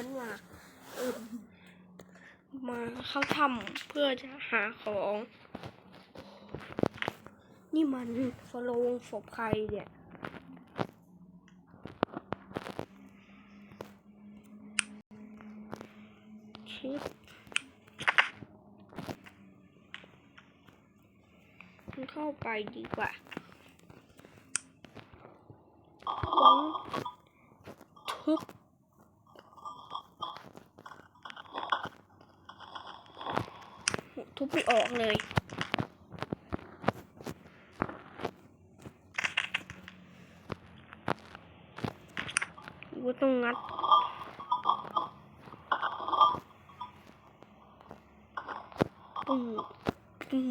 ฉันมาเออมาเข้าถ้ำเพื่อจะหาของ นี่มันสโลงศพใครเนี่ยชิปมันเข้าไปดีกว่าของทุบ ทุบไม่ออกเลยว่าต้องงัดปุ้งปุ้ง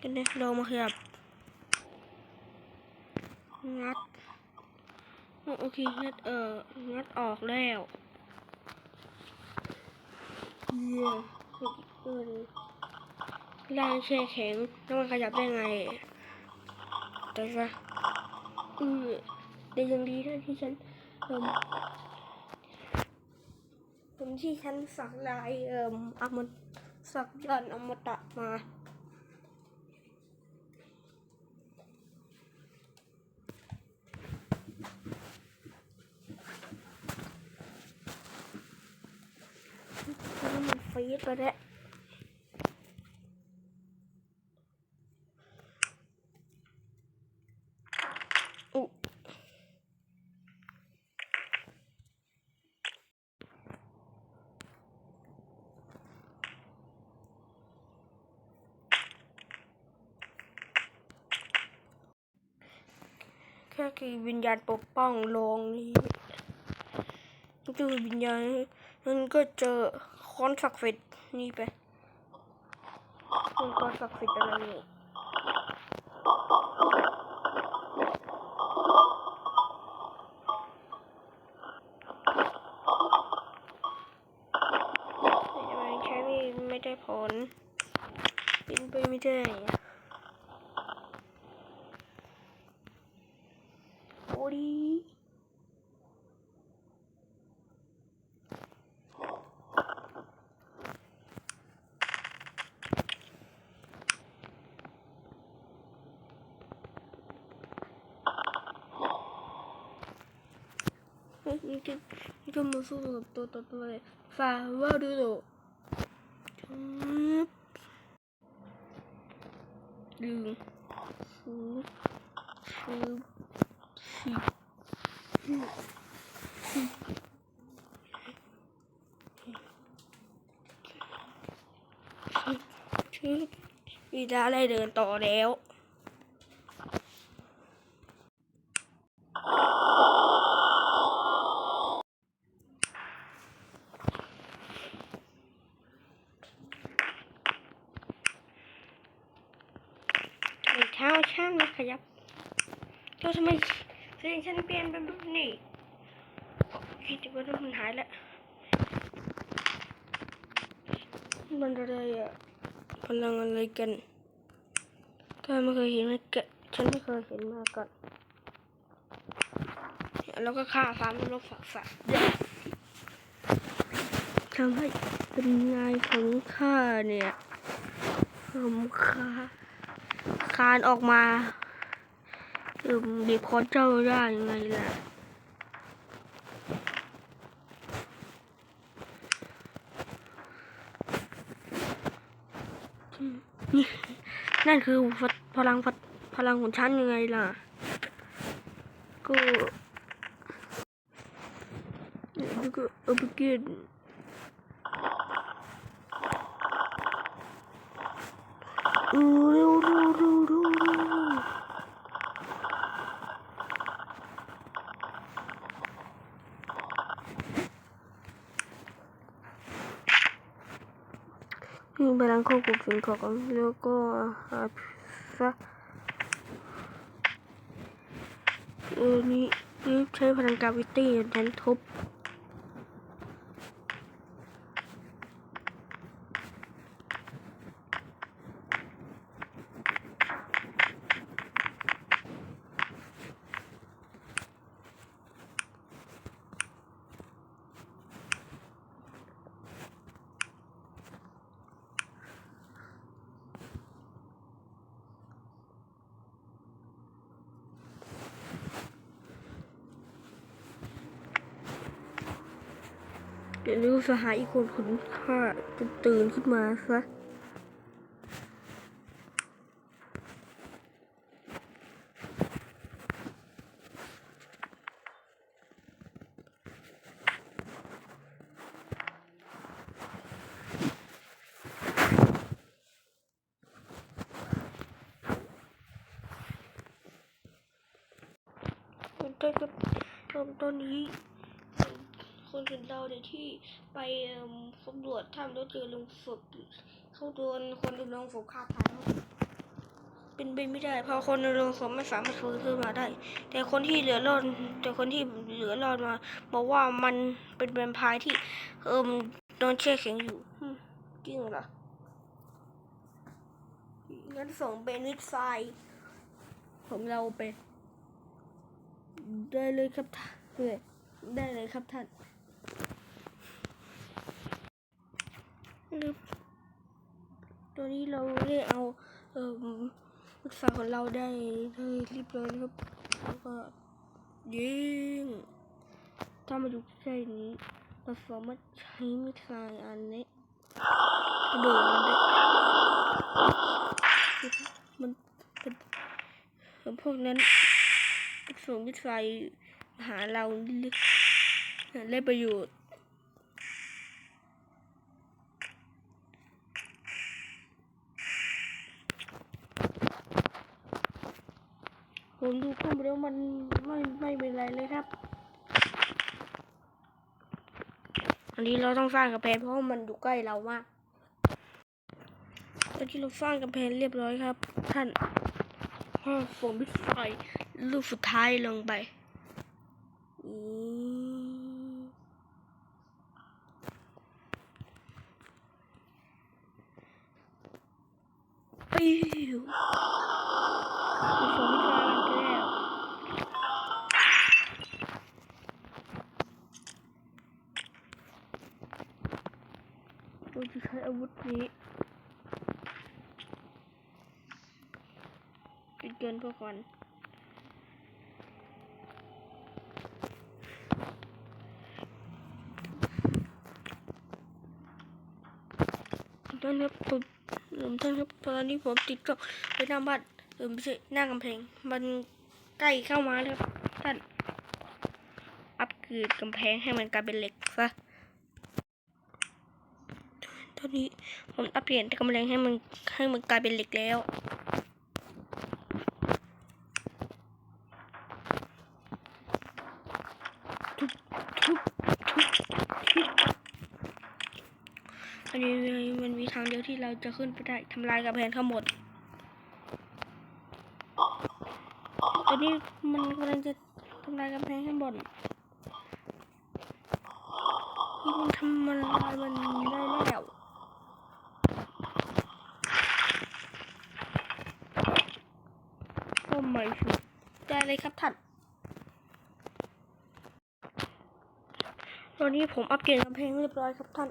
กันเลยลองมาขยับงัด โอเคงัดเอองัดออกแล้ว ร่างแช่แข็งแล้วมันขยับได้ไงแต่ว่าเออแต่ยังดีนะที่ฉันเอ่มผมที่ฉันสักลายเอ่มเอามันสักยันต์อมตะมา แล้วมันฟีดไปแล้วแค่คือวิญญาณปกป้องโลงนี้เจอวิญญาณนั้นก็เจอ ค้อนศักดิ์สิทธิ์นี่ไปเป็นค้อนศักดิ์สิทธิ์อะไรนี่ไมใช้ไม่ไม่ได้ผล เป็นไปไม่ได้อะโอ้ดี เฮ้ยนี่ก็นี่ก็มาสู้กับตัวต่อตัวเลยฟาว่าดูโดจึ๊บดึงชูชูชีชื่อวีดาได้เดินต่อแล้ว ไอ้เท้าช่างนะขยับ เจ้าทำไมเสียงฉันเปลี่ยนเป็นแบบนี้คิดว่ามันหายแล้วมันอะไรอะพลังอะไรกัน ถ้าไม่เคยเห็นมาก่อนฉันไม่เคยเห็นมาก่อนแล้วก็ฆ่าฟ้ามันลบฝักสัตว์ทำให้เป็นนายของข้าเนี่ยผมข้าคานออกมา อืมบีบคอเจ้าได้ยังไงล่ะนี่นั่นคือพลังพลังของฉันยังไงล่ะ ก็ก็เอาไปกินเออเร็วเร็วเร็วเร็วเร็ว นี่พลังควบคุมสิ่งของแล้วก็หาซะเออนี่นี่ใช้พลังกราวิตี้ในทุบ เดี๋ยวรู้สหายอีกคนคุณข้าจะตื่นขึ้นมาซะ มันก็จะเริ่มต้นนี้ คนเป็นเราเนี่ยที่ไปสำรวจถ้ำแล้วเจอลุงฝึกเขาโดนคนในโรงศพฆ่าตายเป็นไปไม่ได้เพราะคนในโรงศพไม่สามารถฟื้นขึ้นมาได้ แต่คนที่เหลือรอดแต่คนที่เหลือรอดมาบอกว่ามันเป็นแวมไพร์ที่เอิ่มโดนแช่แข็งอยู่จริงเหรองั้นส่งเป็นวิทไฟผมเราไปได้เลยครับท่านได้เลยครับท่านนึก ตอนนี้เราได้เอาเอ่อรถไฟของเราได้เรียบร้อยครับแล้วก็ยิงถ้ามาดูใกล้นี้เราสามารถใช้มิสไซล์อันนี้กระเบิดมันได้มันเป็นพวกนั้นส่งมิตรไฟหาเราได้ประโยชน์ ผมดูข้อมูลแล้วมันไม่ไม่เป็นไรเลยครับ อันนี้เราต้องสร้างกำแพงเพราะมันอยู่ใกล้เรามากตอนที่เราสร้างกำแพงเรียบร้อยครับ ท่านก็ส่งมิตรไฟลูกสุดท้ายลงไปอืมปิ้วมีสองมิตรไฟมันไปแล้ว เราจะใช้อาวุธนี้เป็นเกินพวกมันท่านครับผมเอิ่มท่านครับตอนนี้ผมติดกับไปหน้าบ้านเออไม่ใช่หน้ากำแพง มันใกล้เข้ามาแล้วครับท่านอัปเกรดกำแพงให้มันกลายเป็นเหล็กซะ นี้ ผมอัปเกรดกำแพงให้มันให้มันกลายเป็นเหล็กแล้วทุบทุบทุบทุบอันนี้มันมีทางเดียวที่เราจะขึ้นไปได้ทำลายกำแพงทั้งหมดตอนนี้มันกำลังจะทำลายกำแพงทั้งหมดมันทำมันลายมันได้แล้ว ไม่สุดได้เลยครับท่านตอนนี้ผมอัปเกรดกำแพงเรียบร้อยครับท่าน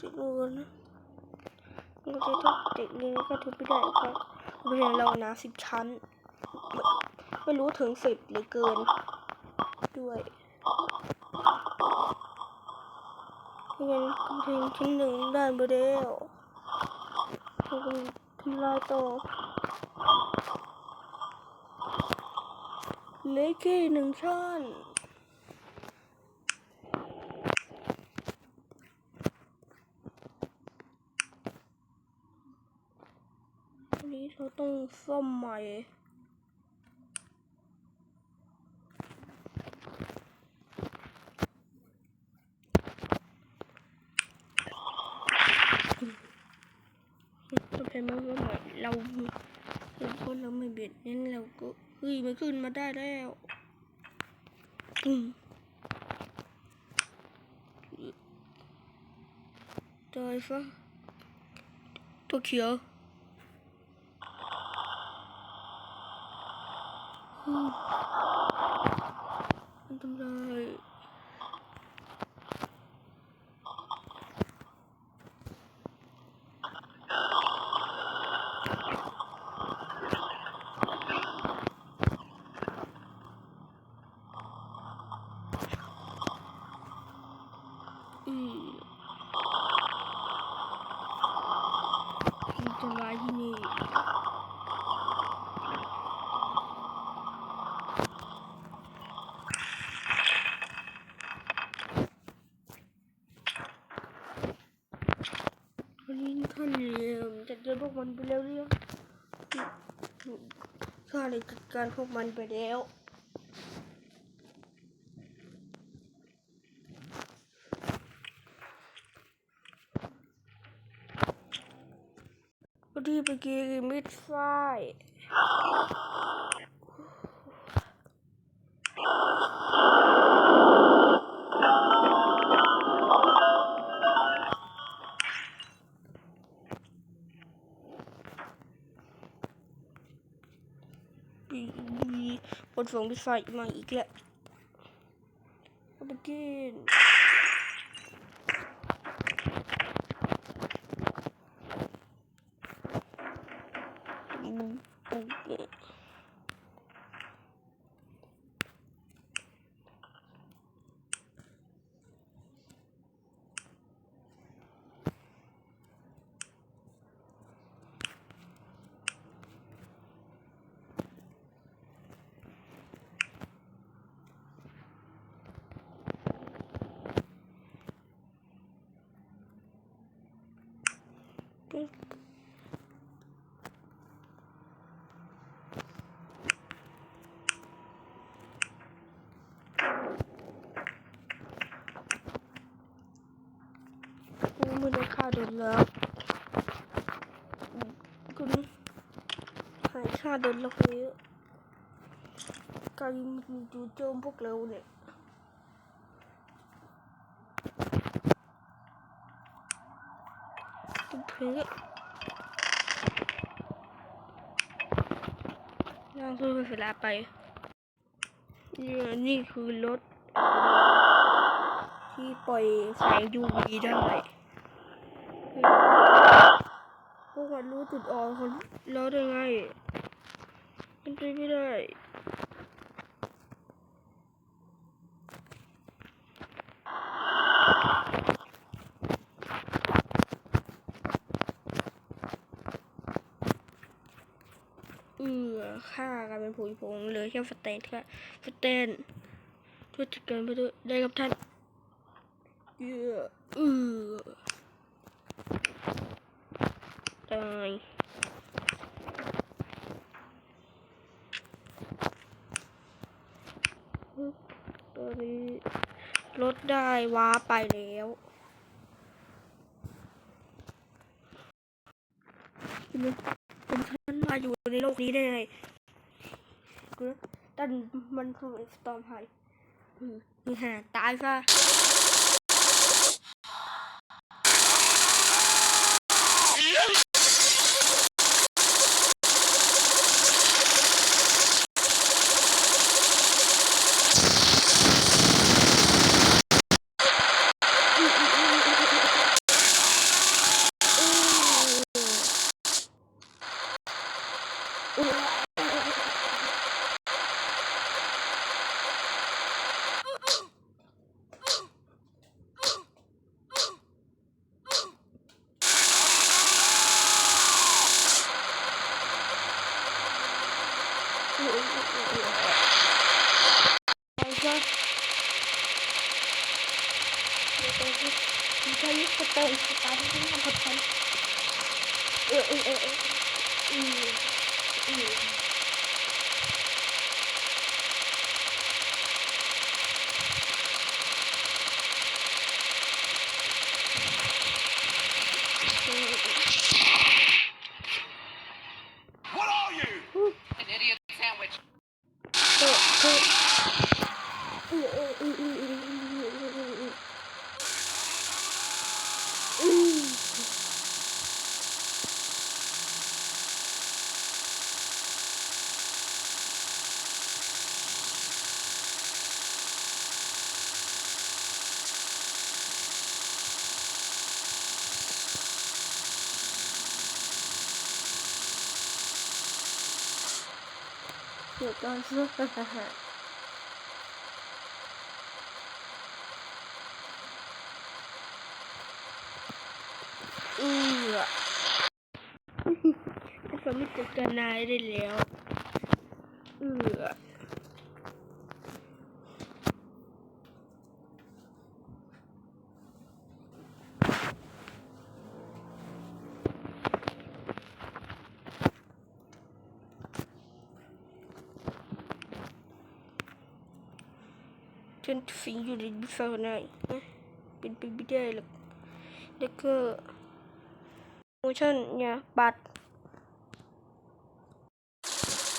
ติดเงูนะมันก็จะต้องติดงูก็ทุบไม่ได้เพราะโรงเรียนเราหนาสิบชั้นไม่ไม่รู้ถึงสิบหรือเกิน ด้วยเรียนกำแพงชิ้นหนึ่งด้านบเดียวกำลังทำลายต่อ เล็กแค่หนึ่งชั้นอันนี้เราต้องซ่อมใหม่ ต้องเป็นมาว่าใหม่เราเราก็เราไม่เบียดงั้นเราก็เฮ้ยมัน ขึ้นมาได้แล้วตายซะตัวเขียวมมันทำลาย มันไปแล้วเรื่องข้าได้จัดการพวกมันไปแล้วก็ที่ไปกินมิดไฟ olursa olursa like ไม่ได้ฆ่าโดนแล้วคุณหายฆ่าโดนแล้วเยอะการมันจูโจมพวกเราเนี่ยกูเพลนั่งคือเวลาไปเนี่ยนี่คือรถที่ปล่อยแสง UV ได้ พ วันรู้จุดอ่อนของเราได้ไงมันไปไม่ได้เออฆ่ากันเป็นผงผงเหลยแค่สแตนค่ะสแตนช่วยจัดการไปด้วยได้ครับท่านเยอะเออ ตายตอนนี้รถได้ว้าไปแล้วมันเป็นมาอยู่ในโลกนี้ได้ไงกูตันมันคือสตอมไฮนี่ฮะตายซะ Uh. เดี๋ยวตอนเสื้ออือก็ไม่จัดการนายได้แล้ว เอือ ฉันสิงอยู่ในดิสโนายนะเป็นไปไม่ได้หรอกแล้วก็โมชั่นเนี่ยบัตร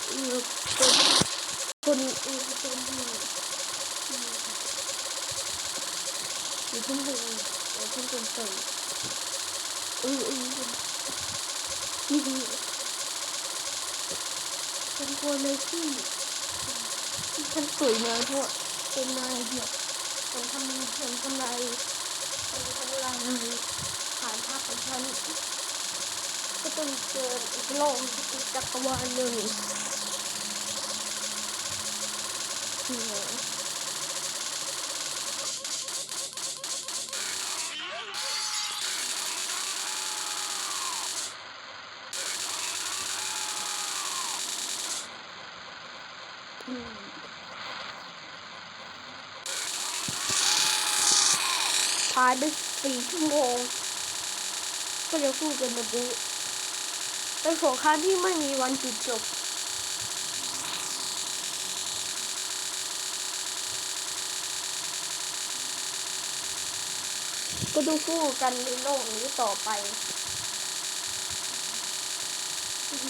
เออคนคนเออคนที่อยู่ที่หนึ่งเออที่คนใส่เออเออนี่ดีฉันกลัวเลยที่ฉันสวยนะเพราะ เป็นนายเดียวฉันทำฉันทำลายฉันทำลายฐานภาพของฉันก็ต้องเจออีกโลกอีกจักรวาลหนึ่งเนี่ย ผ่านไป สี่ชั่วโมงก็จะสู้กันแบบนี้เป็นสงครามที่ไม่มีวันจุดจบก็ต้องสู้กันในโลกนี้ต่อไป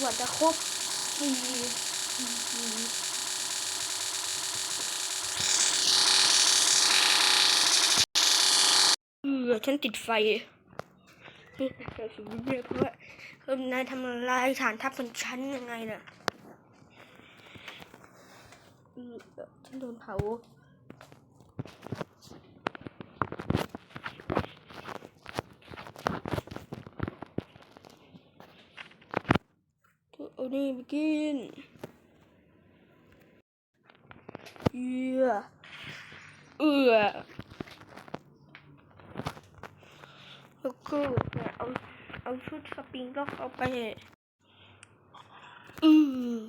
กว่าจะครบสี่ ปีเออฉันติดไฟนี่แต่สิ่งนี้เพราะว่าเออนายทำลายฐานทัพของฉันยังไงน่ะฉันโดนเผาเอานี่ไปกินเอือเอือแล้ว ก็เนี่ยเอาเอาชุดสปริงล็อกเอาไป อืม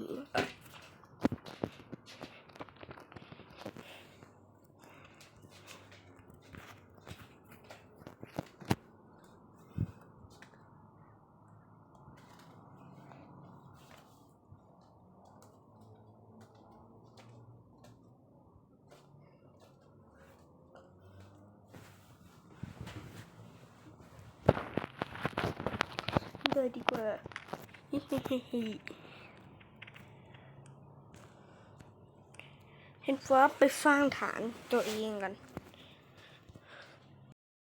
อเลยดีกว่าเห็นฟ้าไปสร้างฐานตัวเองกัน